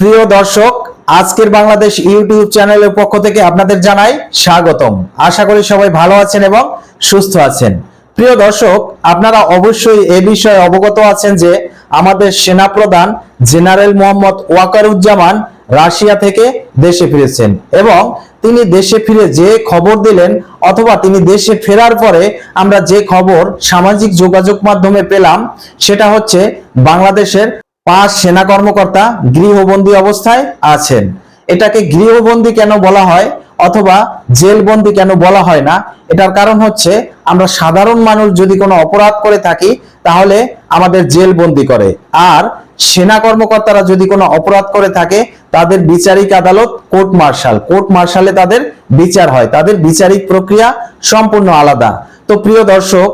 প্রিয় দর্শক, আজকের বাংলাদেশ ইউটিউব চ্যানেলের পক্ষ থেকে আপনাদের জানাই স্বাগতম। আশা করি সবাই ভালো আছেন এবং সুস্থ আছেন। প্রিয় দর্শক, আপনারা অবশ্যই এ বিষয়ে অবগত আছেন যে আমাদের সেনাপ্রধান জেনারেল মোহাম্মদ ওয়াকারুজ্জামান রাশিয়া থেকে দেশে ফিরেছেন এবং তিনি দেশে ফিরে যে খবর দিলেন অথবা তিনি দেশে ফেরার পরে আমরা যে খবর সামাজিক যোগাযোগ মাধ্যমে পেলাম, সেটা হচ্ছে বাংলাদেশের পাঁচ সেনা কর্মকর্তা গৃহবন্দী অবস্থায় আছেন। এটাকে গৃহবন্দী কেন বলা হয় অথবা জেলবন্দি কেন বলা হয় না? এটার কারণ হচ্ছে আমরা সাধারণ মানুষ যদি কোনো অপরাধ করে থাকি, তাহলে আমাদের জেলবন্দি করে। আর সেনা কর্মকর্তারা যদি কোনো অপরাধ করে থাকে, তাদের বিচারিক আদালত, কোর্ট মার্শাল। কোর্ট মার্শালে তাদের বিচার হয়। তাদের বিচারিক প্রক্রিয়া সম্পূর্ণ আলাদা। তো প্রিয় দর্শক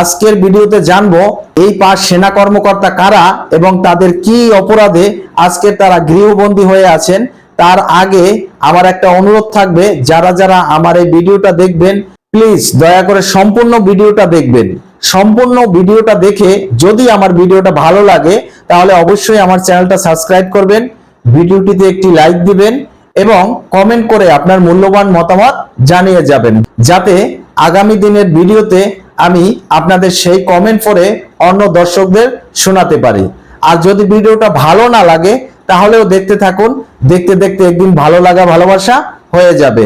আজকের ভিডিওতে জানব এই পাঁচ সেনা কর্মকর্তা কারা এবং তাদের কি অপরাধে আজকে তারা গৃহবন্দী হয়ে আছেন। তার আগে আমার একটা অনুরোধ থাকবে, যারা যারা আমার এই ভিডিওটা দেখবেন, প্লিজ দয়া করে সম্পূর্ণ ভিডিওটা দেখবেন। সম্পূর্ণ ভিডিওটা দেখে যদি আমার ভিডিওটা ভালো লাগে, তাহলে অবশ্যই আমার চ্যানেলটা সাবস্ক্রাইব করবেন, ভিডিওটিতে একটি লাইক দিবেন এবং কমেন্ট করে আপনার মূল্যবান মতামত জানিয়ে যাবেন। যাতে আগামী দিনের ভিডিওতে আমি আপনাদের সেই কমেন্ট পড়ে অন্য দর্শকদের শোনাতে পারি। আর যদি ভিডিওটা ভালো না লাগে, তাহলেও দেখতে থাকুন। দেখতে দেখতে একদিন ভালো লাগা, ভালোবাসা হয়ে যাবে।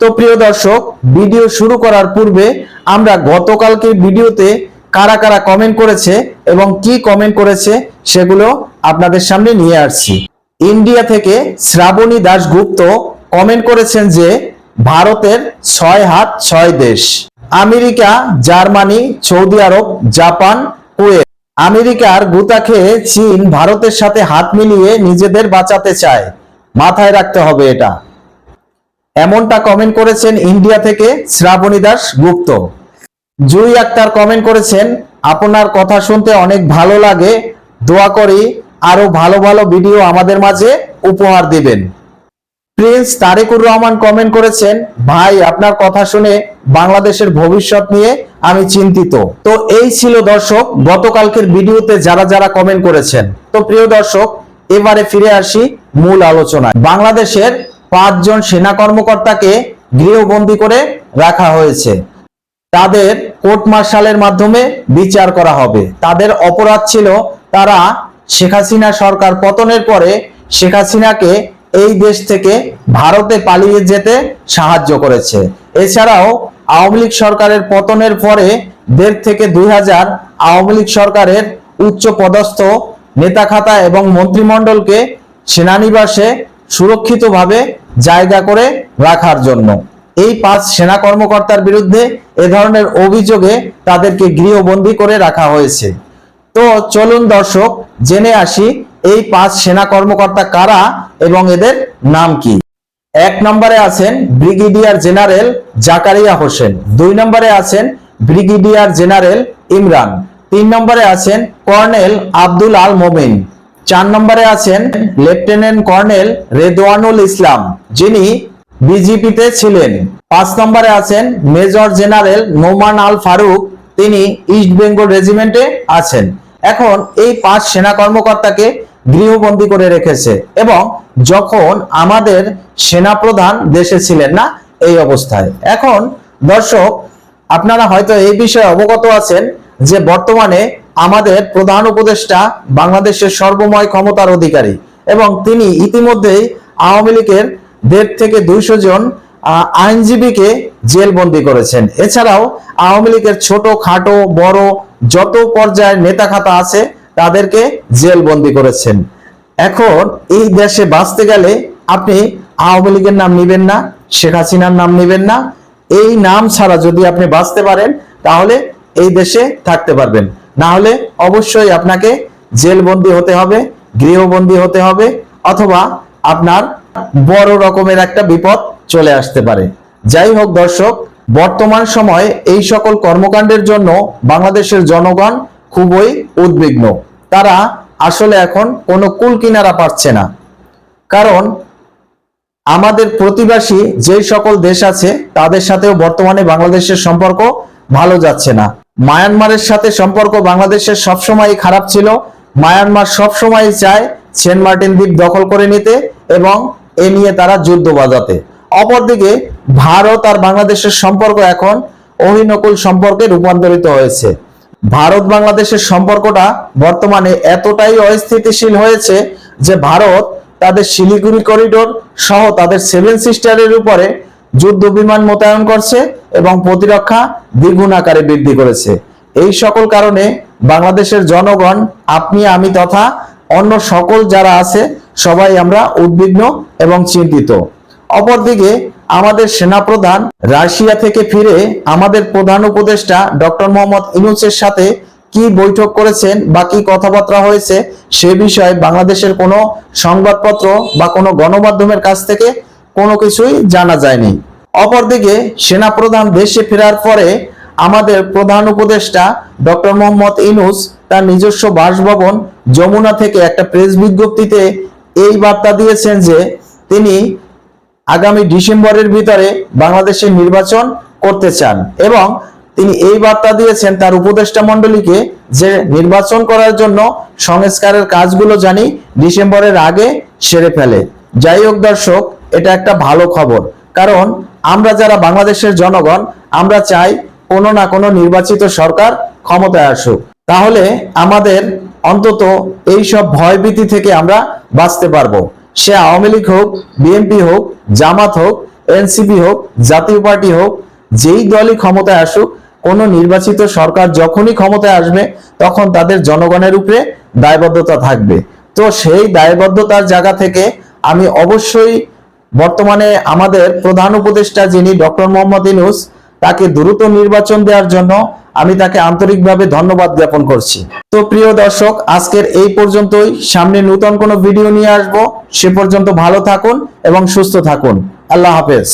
তো প্রিয় দর্শক, ভিডিও শুরু করার পূর্বে আমরা গতকালকে ভিডিওতে কারা কারা কমেন্ট করেছে এবং কি কমেন্ট করেছে সেগুলো আপনাদের সামনে নিয়ে আসছি। ইন্ডিয়া থেকে শ্রাবণী দাশগুপ্ত কমেন্ট করেছেন যে, ভারতের ছয় হাত ছয় দেশ। America, Germany, Saudi Arab, Japan, Kuwait. আমেরিকার গুতা খেয়ে চীন ভারতের সাথে হাত মিলিয়ে নিজেদের বাঁচাতে চায়। মাথায় রাখতে হবে এটা। এমনটা কমেন্ট করেছেন ইন্ডিয়া থেকে শ্রাবণী দাস গুপ্ত। জুই আক্তার কমেন্ট করেছেন, আপনার কথা শুনতে অনেক ভালো লাগে। দোয়া করি আরও ভালো ভালো ভিডিও আমাদের মাঝে উপহার দিবেন। প্রিন্স তারেকুর রহমান কমেন্ট করেছেন, ভাই, আপনার কথা শুনে বাংলাদেশের ভবিষ্যৎ নিয়ে আমি চিন্তিত। তো এই ছিল দর্শক, গতকালকের ভিডিওতে যারা যারা কমেন্ট করেছেন। তো প্রিয় দর্শক, এবারে ফিরে আসি মূল আলোচনায়। বাংলাদেশের পাঁচজন সেনা কর্মকর্তাকে গৃহবন্দী করে রাখা হয়েছে। তাদের কোর্ট মার্শালের মাধ্যমে বিচার করা হবে। তাদের অপরাধ ছিল তারা শেখ হাসিনা সরকার পতনের পরে শেখ হাসিনাকে এই দেশ থেকে ভারতে পালিয়ে যেতে সাহায্য করেছে। এছাড়াও আওয়ামী লীগ সরকারের পতনের পরে দেড় থেকে দুই হাজার আওয়ামী লীগ সরকারের উচ্চ পদস্থ নেতা খাতা এবং মন্ত্রিমণ্ডলকে সেনানিবাসে সুরক্ষিতভাবে জায়গা করে রাখার জন্য। এই পাঁচ সেনা কর্মকর্তার বিরুদ্ধে এ ধরনের অভিযোগে তাদেরকে গৃহবন্দী করে রাখা হয়েছে। তো চলুন দর্শক, জেনে আসি এই পাঁচ সেনা কর্মকর্তা কারা এবং এদের নাম কি? এক নম্বরে আছেন ব্রিগেডিয়ার জেনারেল জাকারিয়া হোসেন। দুই নম্বরে আছেন ব্রিগেডিয়ার জেনারেল ইমরান। তিন নম্বরে আছেন কর্নেল আব্দুল আল মোমিন। চার নম্বরে আছেন লেফটেন্যান্ট কর্নেল রেদওয়ানুল ইসলাম, যিনি বিজেপিতে ছিলেন। পাঁচ নম্বরে আছেন মেজর জেনারেল নোমান আল ফারুক, তিনি ইস্ট বেঙ্গল রেজিমেন্টে আছেন। এখন এই পাঁচ সেনা কর্মকর্তাকে গৃহবন্দী করে রেখেছে এবং যখন আমাদের সেনাপ্রধান দেশে ছিলেন না, এই অবস্থায়। এখন দর্শক, আপনারা হয়তো এই বিষয়ে অবগত আছেন যে বর্তমানে আমাদের প্রধান উপদেষ্টা বাংলাদেশের সর্বময় ক্ষমতার অধিকারী এবং তিনি ইতিমধ্যেই আওয়ামী লীগের দেড় থেকে দুইশো জন আইনজীবীকে জেলবন্দি করেছেন। এছাড়াও আওয়ামী লীগের ছোট, খাটো, বড় যত পর্যায়ের নেতা খাতা আছে তাদেরকে জেলবন্দি করেছেন। এখন এই দেশে বাঁচতে গেলে আপনি আওয়ামী লীগের নাম নিবেন না, শেখ হাসিনার নাম নিবেন না। এই নাম ছাড়া যদি আপনি বাঁচতে পারেন, তাহলে এই দেশে থাকতে পারবেন। না হলে অবশ্যই আপনাকে জেলবন্দি হতে হবে, গৃহবন্দী হতে হবে, অথবা আপনার বড় রকমের একটা বিপদ চলে আসতে পারে। যাই হোক দর্শক, বর্তমান সময়ে এই সকল কর্মকাণ্ডের জন্য বাংলাদেশের জনগণ খুবই উদ্বিগ্ন। তারা আসলে এখন কোনো কুল কিনারা পাচ্ছে না। কারণ আমাদের প্রতিবেশী যে সকল দেশ আছে, তাদের সাথেও বর্তমানে বাংলাদেশের সম্পর্ক ভালো যাচ্ছে না। মায়ানমারের সাথে সম্পর্ক বাংলাদেশের সবসময় খারাপ ছিল। মায়ানমার সবসময় চায় সেন্ট মার্টিন দ্বীপ দখল করে নিতে এবং এ নিয়ে তারা যুদ্ধ বাজাতে। অপরদিকে ভারত আর বাংলাদেশের সম্পর্ক এখন অহিনকুল সম্পর্কে রূপান্তরিত হয়েছে। ভারত বাংলাদেশের সম্পর্কটা বর্তমানে এতটাই অস্থিতিশীল হয়েছে যে ভারত তাদের শিলিগুড়ি করিডোর সহ তাদের সেভেন সিস্টারের উপরে যুদ্ধ বিমান মোতায়েন করছে এবং প্রতিরক্ষা দ্বিগুণ আকারে বৃদ্ধি করেছে। এই সকল কারণে বাংলাদেশের জনগণ, আপনি, আমি তথা অন্য সকল যারা আছে, সবাই আমরা উদ্বিগ্ন এবং চিন্তিত। অপরদিকে আমাদের সেনাপ্রধান রাশিয়া থেকে ফিরে আমাদের প্রধান উপদেষ্টা ডক্টর মোহাম্মদ ইনুসের সাথে কি বৈঠক করেছেন বা কি কথাবার্তা হয়েছে সে বিষয়ে বাংলাদেশের কোনো সংবাদপত্র বা কোনো গণমাধ্যমের কাছ থেকে কোনো কিছুই জানা যায়নি। অপরদিকে সেনাপ্রধান দেশে ফেরার পরে আমাদের প্রধান উপদেষ্টা ডক্টর মোহাম্মদ ইনুস তার নিজস্ব বাসভবন যমুনা থেকে একটা প্রেস বিজ্ঞপ্তিতে এই বার্তা দিয়েছেন যে তিনি আগামী ডিসেম্বরের ভিতরে বাংলাদেশের নির্বাচন করতে চান এবং তিনি এই বার্তা দিয়েছেন তার উপদেষ্টা মণ্ডলীকে যে নির্বাচন করার জন্য সংস্কারের কাজগুলো জানি ডিসেম্বরের আগে সেরে ফেলে। যাই হোক দর্শক, এটা একটা ভালো খবর। কারণ আমরা যারা বাংলাদেশের জনগণ, আমরা চাই কোনো না কোনো নির্বাচিত সরকার ক্ষমতায় আসুক। তাহলে আমাদের অন্তত এই সব ভয়ভীতি থেকে আমরা বাঁচতে পারব। সে আওয়ামী লীগ হোক বিএনপি হোক, জামাত হোক এনসিপি হোক, জাতীয় পার্টি হোক, যেই দলই ক্ষমতায় আসুক, কোন নির্বাচিত সরকার যখনই ক্ষমতায় আসবে, তখন তাদের জনগণের উপরে দায়বদ্ধতা থাকবে। তো সেই দায়বদ্ধতার জায়গা থেকে আমি অবশ্যই বর্তমানে আমাদের প্রধান উপদেষ্টা যিনি ডক্টর মোহাম্মদ ইনুস তাকে দ্রুত নির্বাচন দেওয়ার জন্য আমি তাকে আন্তরিকভাবে ধন্যবাদ জ্ঞাপন করছি। তো প্রিয় দর্শক, আজকের এই পর্যন্তই। সামনে নতুন কোনো ভিডিও নিয়ে আসব। সে পর্যন্ত ভালো থাকুন এবং সুস্থ থাকুন। আল্লাহ হাফেজ।